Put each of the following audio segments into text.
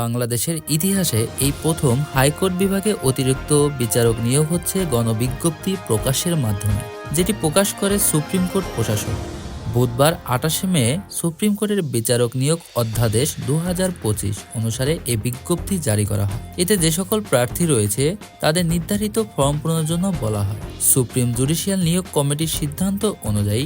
বাংলাদেশের ইতিহাসে এই প্রথম হাইকোর্ট বিভাগে অতিরিক্ত বিচারক নিয়োগ হচ্ছে গণবিজ্ঞপ্তি প্রকাশের মাধ্যমে, যেটি প্রকাশ করে সুপ্রিম কোর্ট প্রশাসন বুধবার আটাশে মে সুপ্রিম কোর্টের বিচারক নিয়োগ অধ্যাদেশ দু হাজার পঁচিশ অনুসারে এ বিজ্ঞপ্তি জারি করা হয়। এতে যে সকল প্রার্থী রয়েছে, তাদের নির্ধারিত ফর্ম পূরণের জন্য বলা হয়। সুপ্রিম জুডিশিয়াল নিয়োগ কমিটির সিদ্ধান্ত অনুযায়ী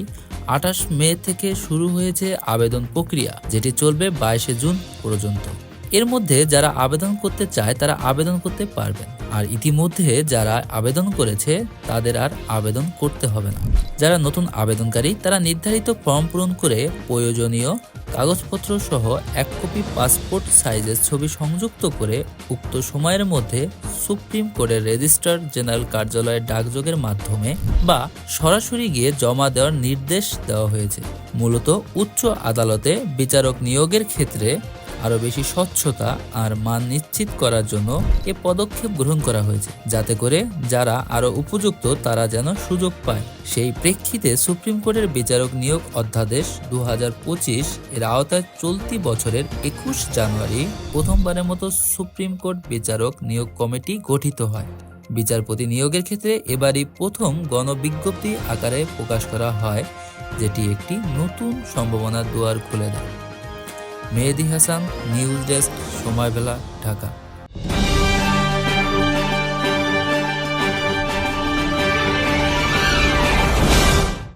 আঠাশ মে থেকে শুরু হয়েছে আবেদন প্রক্রিয়া, যেটি চলবে বাইশে জুন পর্যন্ত। এর মধ্যে যারা আবেদন করতে চায়, তারা আবেদন করতে পারবেন। আর ইতিমধ্যে যারা আবেদন করেছে, তাদের আর আবেদন করতে হবে না। যারা নতুন আবেদনকারী, তারা নির্ধারিত ফর্ম পূরণ করে প্রয়োজনীয় কাগজপত্র সহ এক কপি পাসপোর্ট সাইজের ছবি সংযুক্ত করে উক্ত সময়ের মধ্যে সুপ্রিম কোর্টের রেজিস্ট্রার জেনারেল কার্যালয়ের ডাকযোগের মাধ্যমে বা সরাসরি গিয়ে জমা দেওয়ার নির্দেশ দেওয়া হয়েছে। মূলত উচ্চ আদালতে বিচারক নিয়োগের ক্ষেত্রে আরও বেশি স্বচ্ছতা আর মান নিশ্চিত করার জন্য এ পদক্ষেপ গ্রহণ করা হয়েছে। যাতে করে যারা আরও উপযুক্ত তারা যেন সুযোগ পায়। সেই প্রেক্ষিতে সুপ্রিম কোর্টের বিচারক নিয়োগ অধ্যাদেশ দু পঁচিশ এর আওতায় চলতি বছরের একুশ জানুয়ারি প্রথমবারের মতো সুপ্রিম কোর্ট বিচারক নিয়োগ কমিটি গঠিত হয়। বিচারপতি নিয়োগের ক্ষেত্রে এবারই প্রথম গণবিজ্ঞপ্তি আকারে প্রকাশ করা হয়, যেটি একটি নতুন সম্ভাবনার দুয়ার খুলে দেয়। Mehedi Hasan news desk Somoybela Dhaka.